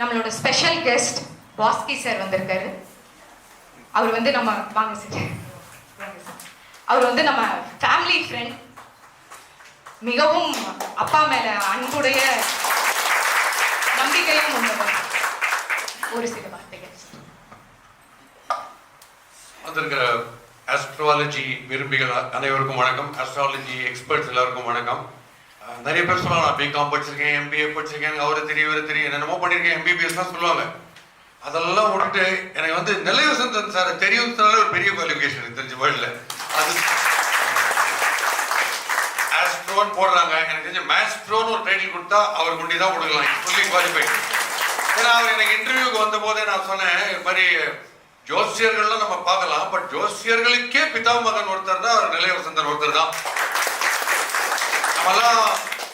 நம்மளோட special guest வாஸ்கி sir வந்திருக்காரு. அவர் வந்து நம்ம வாங்க சார் அவர் வந்து நம்ம ஃபேமிலி ஃப்ரெண்ட் மிகவும் அப்பா மேல அன்புடைய நம்பிக்கையும் உள்ளவர். ஒரு சில வார்த்தைகள் வந்திருக்கிற ஆஸ்ட்ராலஜி விரும்பிகள் அனைவருக்கும் வணக்கம். ஆஸ்ட்ராலஜி எக்ஸ்பர்ட்ஸ் எல்லாருக்கும் வணக்கம். நிறைய பேர் சொல்லுவாங்க நான் பிகாம் படிச்சிருக்கேன் எம்பிஏ படிச்சிருக்கேன் அவரு தெரியும் இவரு தெரியும் என்னென்னமோ பண்ணியிருக்கேன் எம்பிபிஎஸ்லாம் சொல்லுவாங்க. அதெல்லாம் விட்டுட்டு எனக்கு வந்து நிலைய சந்தன் சார் தெரியும் ஒரு பெரிய குவாலிஃபிகேஷன் தெரிஞ்ச வேர்ல்டில் அது ஆஸ்ட்ரோன்னு போடுறாங்க. எனக்கு தெரிஞ்ச மேஸ்ட்ரோன்னு ஒரு டைட்டில் கொடுத்தா அவர் கொண்டு தான் கொடுக்கலாம். சொல்லி குவாலிஃபை ஏன்னா அவர் எனக்கு இன்டர்வியூக்கு வந்த போதே நான் சொன்னேன் இது மாதிரி ஜோசியர்கள்லாம் நம்ம பார்க்கலாம் பட் ஜோசியர்களுக்கே பிதாமகன் ஒருத்தர் தான் அவர் நிலைய வசந்தர் ஒருத்தர் தான். நம்மலாம்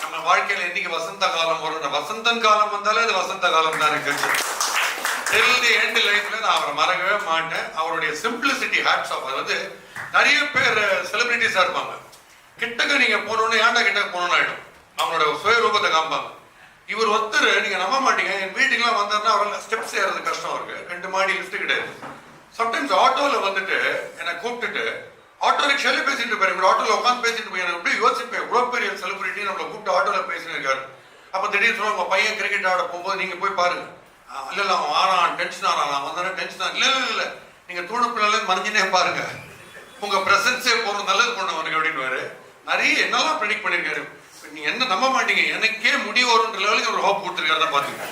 நம்ம வாழ்க்கையில இன்னைக்கு வசந்த காலம் வரும்? வசந்தன் காலம் வந்தாலே அது வசந்த காலம் தான் இருக்கு டெல் டில் தி எண்ட் லைஃப்ல நான் அவரை மறக்கவே மாட்டேன். அவருடைய சிம்பிளிசிட்டி ஹேட்ஸ் ஆஃப் அதாவது நிறைய பேர் செலிபிரிட்டிஸா இருப்பாங்க. கிட்டக்க நீங்க போனோன்னு ஏன்டா கிட்டக்க போகணும்னு ஆயிடும். அவங்களோட சுயரூபத்தை காமிப்பாங்க. இவர் ஒருத்தர் நீங்க நம்ப மாட்டீங்க. என் வீட்டுக்குலாம் வந்தார்னா அவரால் ஸ்டெப்ஸ் ஏறது கஷ்டம் இருக்கு ரெண்டு மாடி லிஃப்ட் கிடையாது சம்டைம்ஸ் ஆட்டோவில் வந்துட்டு என்னை கூப்பிட்டுட்டு ஆட்டோ ரிக்ஷாலே பேசிட்டு இருப்பாரு இவர் ஆட்டோல உட்காந்து பேசிட்டு போய் எப்படி யோசிப்பேன்? இவ்வளவு பெரிய செலிபிரிட்டி நம்மளை கூப்பிட்டு ஆட்டோல பேசினிருக்காரு இருக்காரு அப்ப திடீர்னு சொல்லுவாங்க உங்க பையன் கிரிக்கெட் ஆட போகும்போது நீங்க போய் பாருங்க இல்ல இல்ல அவன் ஆறான் டென்ஷன் ஆறான் அவன் வந்தானே டென்ஷன் இல்ல இல்ல இல்ல நீங்க தூணுப்பிள்ளைல மறைஞ்சினே பாருங்க. உங்க பிரசன்ஸே போறது நல்லது பண்ண உனக்கு அப்படின்னு நிறைய என்னெல்லாம் ப்ரெடிக்ட் பண்ணிருக்காரு. நீங்க என்ன நம்ப மாட்டீங்க? எனக்கே முடிவு வரும்ன்ற லெவலுக்கு ஒரு ஹோப் கொடுத்துருக்காரு பாத்துங்க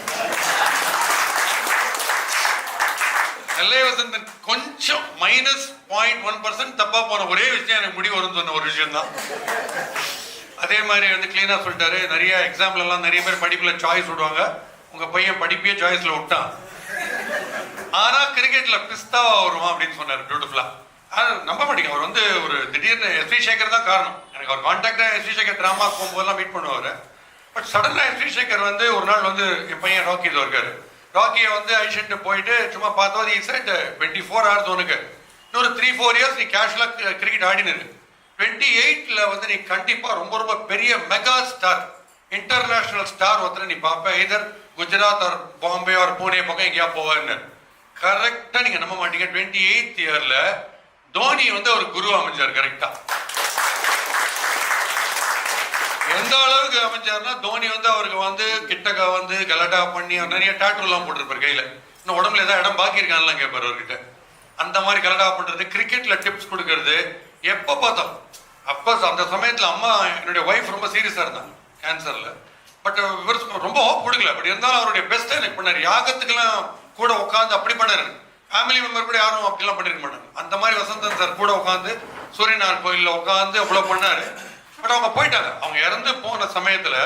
நெல்லை வசந்தன் கொஞ்சம் மைனஸ் பாயிண்ட் ஒன் பர்சன்ட் தப்பா போன ஒரே விஷயம் எனக்கு முடிவு வரும்னு சொன்ன ஒரு விஷயம் தான் அதே மாதிரி வந்து கிளீனா சொல்லிட்டாரு. நிறைய எக்ஸாம்ல எல்லாம் நிறைய பேர் படிப்புல சாய்ஸ் விடுவாங்க. உங்க பையன் படிப்பே சாய்ஸ்ல விட்டான். ஆனா கிரிக்கெட்ல பிஸ்தாவா வருவான் அப்படின்னு சொன்னாரு. பியூட்டிஃபுல்லா நம்ப மாட்டீங்க. அவர் வந்து ஒரு திடீர்னு எஸ் வி சேகர் தான் காரணம். எனக்கு அவர் கான்டாக்டாக எஸ் வி சேகர் டிராமா போகும்போதெல்லாம் மீட் பண்ணுவார். பட் சடனாக எஸ் வி சேகர் வந்து ஒரு நாள் வந்து என் பையன் ராக்கி இருக்காரு. ராக்கியை வந்து அழிச்சுட்டு போயிட்டு சும்மா பார்த்தோம் நீ செட் டுவெண்ட்டி ஃபோர் ஹவர்ஸ் உனக்கு. இன்னொரு த்ரீ ஃபோர் இயர்ஸ் நீ கேஷ்ல கிரிக்கெட் ஆடினு டுவெண்ட்டி எயிட்ல வந்து நீ கண்டிப்பா ரொம்ப ரொம்ப பெரிய மெகா ஸ்டார் இன்டர்நேஷனல் ஸ்டார் ஒருத்தர் நீ பார்ப்ப. இதர் குஜராத் ஆர் பாம்பே ஆர் பூனே பக்கம் எங்கேயா போவான்னு. கரெக்டாக நீங்கள் நம்ப மாட்டீங்க. டுவெண்ட்டி எயித் இயரில் தோனி வந்து ஒரு குரு அமைஞ்சார் கரெக்டாக எந்த அளவுக்கு அமைஞ்சாருன்னா தோனி வந்து அவருக்கு வந்து கிட்டக்க வந்து கலட்டா பண்ணி நிறைய டாட்டூ எல்லாம் கையில் கையில. இன்னும் உடம்புல ஏதாவது இடம் பாக்கி இருக்கான்லாம் கேட்பாரு அவர்கிட்ட. அந்த மாதிரி கலட்டா பண்றது கிரிக்கெட்ல டிப்ஸ் கொடுக்கறது எப்ப பார்த்தோம் அப்ப அந்த சமயத்துல அம்மா என்னுடைய ஒய்ஃப் ரொம்ப சீரியஸா இருந்தாங்க கேன்சர்ல பட் uh, இவர் ரொம்ப ஹோப் கொடுக்கல. பட் இருந்தாலும் அவருடைய பெஸ்ட்டை எனக்கு பண்ணாரு. யாகத்துக்கெல்லாம் கூட உட்காந்து அப்படி பண்ணாரு. ஃபேமிலி மெம்பர் கூட யாரும் அப்படிலாம் பண்ணிருக்க மாட்டாங்க. அந்த மாதிரி வசந்தன் சார் கூட உட்காந்து சூரியனார் கோயிலில் உட்காந்து அவ்வளோ பண்ணாரு. பட் அவங்க போயிட்டாங்க. அவங்க இறந்து போன சமயத்துல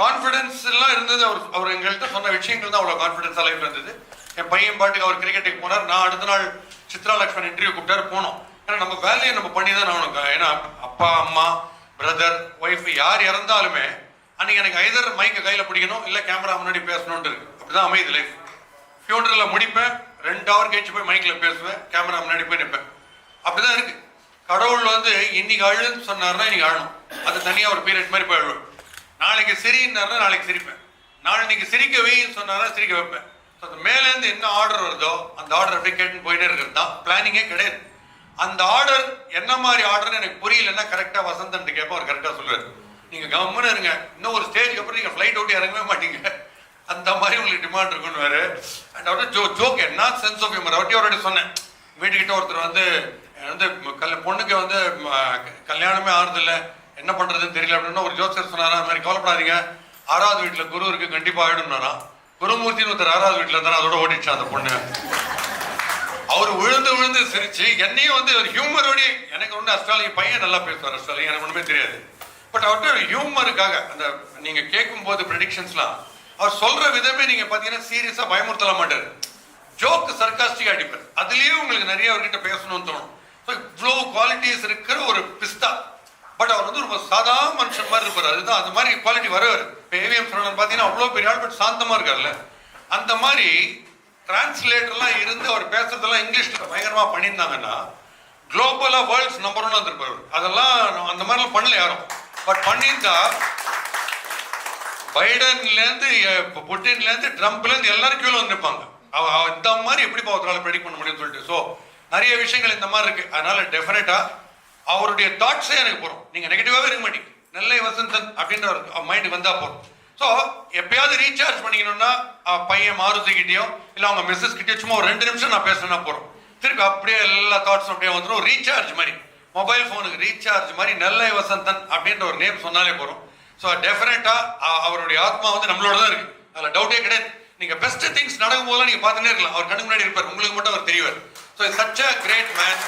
கான்ஃபிடன்ஸ் எல்லாம் இருந்தது. அவர் அவர் எங்கள்கிட்ட சொன்ன விஷயங்கள் தான் அவ்வளவு கான்ஃபிடன்ஸ் லைஃப் இருந்தது. என் பையன் பாட்டுக்கு அவர் கிரிக்கெட்டுக்கு போனார். நான் அடுத்த நாள் சித்ரா லக்ஷ்மன் இன்டர்வியூ கூப்பிட்டாரு போனோம். ஏன்னா நம்ம வேலையை நம்ம பண்ணி தான் ஆகணும். ஏன்னா அப்பா அம்மா பிரதர் ஒய்ஃப் யார் இறந்தாலுமே அன்னைக்கு எனக்கு ஐதர் மைக்கை கையில பிடிக்கணும் இல்ல கேமரா முன்னாடி பேசணும்னு இருக்கு. அப்படிதான் அமையுது லைஃப் ஃபியூனரில் முடிப்பேன். ரெண்டு ஹவர் கழிச்சு போய் மைக்கில் பேசுவேன். கேமரா முன்னாடி போய் நிற்பேன் அப்படிதான் இருக்கு. கடவுள் வந்து இன்னைக்கு அழுன்னு சொன்னார்னா இன்னைக்கு அழணும். அது தனியாக ஒரு பீரியட் மாதிரி போயிடுவோம் நாளைக்கு சிரின்னாருன்னா நாளைக்கு சிரிப்பேன். நாளைக்கு சிரிக்க வைன்னு சொன்னாரா சிரிக்க வைப்பேன். ஸோ அந்த மேலேருந்து என்ன ஆர்டர் வருதோ அந்த ஆர்டர் அப்படியே கேட்டுன்னு போயிட்டே இருக்கிறது தான் பிளானிங்கே கிடையாது. அந்த ஆர்டர் என்ன மாதிரி ஆர்டர்னு எனக்கு புரியலன்னா கரெக்டாக வசந்தன்ட்டு கேட்போம் அவர் கரெக்டாக சொல்லுவார். நீங்கள் கவர்மெண்ட் இருங்க. இன்னும் ஒரு ஸ்டேஜ்க்கு அப்புறம் நீங்கள் ஃப்ளைட் விட்டு இறங்கவே மாட்டீங்க. அந்த மாதிரி உங்களுக்கு டிமாண்ட் இருக்குன்னு வேறு. அண்ட் அவர்கிட்ட ஜோ ஜோக் என்ன சென்ஸ் ஆஃப் ஹியூமர் அவர்கிட்ட அவர்கிட்ட சொன்னேன். வீட்டுக்கிட்ட ஒருத்தர் வந்து வந்து கல் பொண்ணுக்கு வந்து கல்யாணமே ஆறுதில்லை. என்ன பண்ணுறதுன்னு தெரியல அப்படின்னா ஒரு ஜோசியர் சொன்னாரா அந்த மாதிரி கவலைப்படாதீங்க. ஆறாவது வீட்டில் குரு இருக்கு கண்டிப்பாக ஆகிடும்னாரா குருமூர்த்தின்னு ஒருத்தர் ஆறாவது வீட்டில் இருந்தாரா அதோட ஓடிடுச்சு அந்த பொண்ணு? அவர் விழுந்து விழுந்து சிரிச்சு என்னையும் வந்து ஒரு ஹியூமரோட எனக்கு ஒன்று அஸ்ட்ராலஜி பையன் நல்லா பேசுவார் அஸ்ட்ராலஜி எனக்கு ஒன்றுமே தெரியாது. பட் அவர்கிட்ட ஒரு ஹியூமருக்காக அந்த நீங்கள் கேட்கும் போது ப்ரெடிக்ஷன்ஸ்லாம் அவர் சொல்கிற விதமே நீங்கள் பார்த்தீங்கன்னா சீரியஸாக பயமுறுத்தல மாட்டார். ஜோக் சர்க்காஸ்டிக் அடிப்பார். அதுலேயும் உங்களுக்கு நிறைய அவர்கிட்ட பேசணும்னு தோணும். ஸோ இவ்வளோ குவாலிட்டிஸ் இருக்கிற ஒரு பிஸ்தா. பட் அவர் வந்து ரொம்ப சாதா மனுஷன் மாதிரி இருப்பார். அதுதான் அந்த மாதிரி குவாலிட்டி வரவர். இப்போ ஏவிஎம் சரவணன் பார்த்தீங்கன்னா அவ்வளோ பெரிய ஆள் பட் சாந்தமாக இருக்கார்ல அந்த மாதிரி டிரான்ஸ்லேட்டர்லாம் இருந்து அவர் பேசுறதெல்லாம் இங்கிலீஷில் பயங்கரமாக பண்ணியிருந்தாங்கன்னா குளோபலாக வேர்ல்ட்ஸ் நம்பர் ஒன் வந்திருப்பார் அதெல்லாம் அந்த மாதிரிலாம் பண்ணல யாரும். பட் பண்ணியிருந்தா பைடன்லேருந்து இப்போ புட்டின்லேருந்து ட்ரம்ப்லேருந்து எல்லாரும் கீழே வந்திருப்பாங்க. நிற்பாங்க அவ இந்த மாதிரி எப்படி ஒருத்தரால ப்ரெடிக்ட் பண்ண முடியும்னு சொல்லிட்டு. ஸோ நிறைய விஷயங்கள் இந்த மாதிரி இருக்குது அதனால் டெஃபினட்டாக அவருடைய தாட்ஸே எனக்கு போகிறோம் நீங்கள் நெகட்டிவாகவே இருக்க மாட்டீங்க. நெல்லை வசந்தன் அப்படின்ற ஒரு மைண்டுக்கு வந்தால் போதும். ஸோ எப்பயாவது ரீசார்ஜ் பண்ணிக்கணும்னா பையன் மாருதிக்கிட்டேயும் இல்லை அவங்க மிஸ்ஸஸ் கிட்டேயும் சும்மா ஒரு ரெண்டு நிமிஷம் நான் பேசுனா போகிறோம் திருப்பி அப்படியே எல்லா தாட்ஸும் அப்படியே வந்துடும் ரீசார்ஜ் மாதிரி. மொபைல் ஃபோனுக்கு ரீசார்ஜ் மாதிரி நெல்லை வசந்தன் அப்படின்ற ஒரு நேம் சொன்னாலே போகிறோம் ஸோ டெஃபினட்டாக அவருடைய ஆத்மா வந்து நம்மளோட தான் இருக்குது அதில் டவுட்டே கிடையாது. நீங்கள் பெஸ்ட் திங்ஸ் நடக்கும் போதெல்லாம் நீங்கள் பார்த்துட்டே இருக்கலாம். அவர் கண்ணு முன்னாடி இருப்பார். உங்களுக்கு மட்டும் அவர் தெரியவர் so such a great man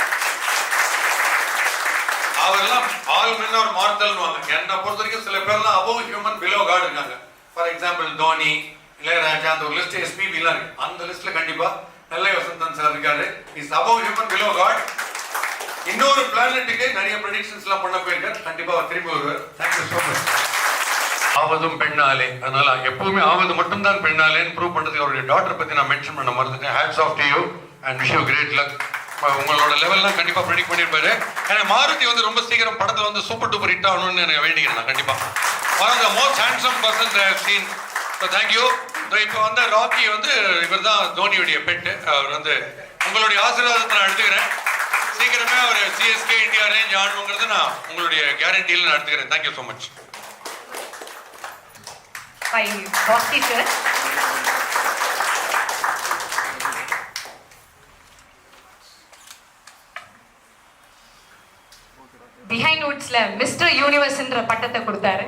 அவரெல்லாம் ஆல் மென் ஒரு மார்த்தல்னுவாங்க என்னை பொறுத்த வரைக்கும் சில பேர்லாம் அபோவ் ஹியூமன் பிலோ காட் இருக்காங்க. ஃபார் எக்ஸாம்பிள் தோனி இளையராஜா அந்த ஒரு லிஸ்ட் எஸ்பிபிலாம் இருக்கு. அந்த லிஸ்ட்ல கண்டிப்பா நல்ல வசந்தன் சார் இருக்காரு. Is above human below God இன்னொரு பிளானட்டுக்கு நிறைய ப்ரெடிக்ஷன்ஸ் எல்லாம் பண்ண போயிருக்காரு. கண்டிப்பா அவர் திரும்பி வருவார். தேங்க்யூ ஸோ மச் ஆவதும் பெண்ணாலே. அதனால எப்பவுமே ஆவது மட்டும்தான் பெண்ணாலேன்னு ப்ரூவ் பண்றதுக்கு அவருடைய டாக்டர் பத்தி நான் மென்ஷன் பண்ண மறந்துட்டேன். Hats off to you and wish you great luck உங்களோட லெவல்லாம் கண்டிப்பாக ப்ரெடிக் பண்ணியிருப்பாரு. ஏன்னா மாருதி வந்து ரொம்ப சீக்கிரம் படத்தை வந்து சூப்பர் டூப்பர் ஹிட் ஆகணும்னு எனக்கு வேண்டிக்கிறேன் நான் one of the most handsome persons I have seen so thank you இப்போ வந்து ராக்கி வந்து இவர் தான் தோனியுடைய பெட்டு அவர் வந்து உங்களுடைய ஆசீர்வாதத்தை நான் எடுத்துக்கிறேன். சீக்கிரமே அவர் சிஎஸ்கே இந்தியா ரேஞ்ச் ஆடணுங்கிறது நான் உங்களுடைய கேரண்டியில் நான் எடுத்துக்கிறேன். Thank you so much behind வுட்ஸ்ல mister யூனிவர்ஸ்ன்ற பட்டத்தை கொடுத்தாரு.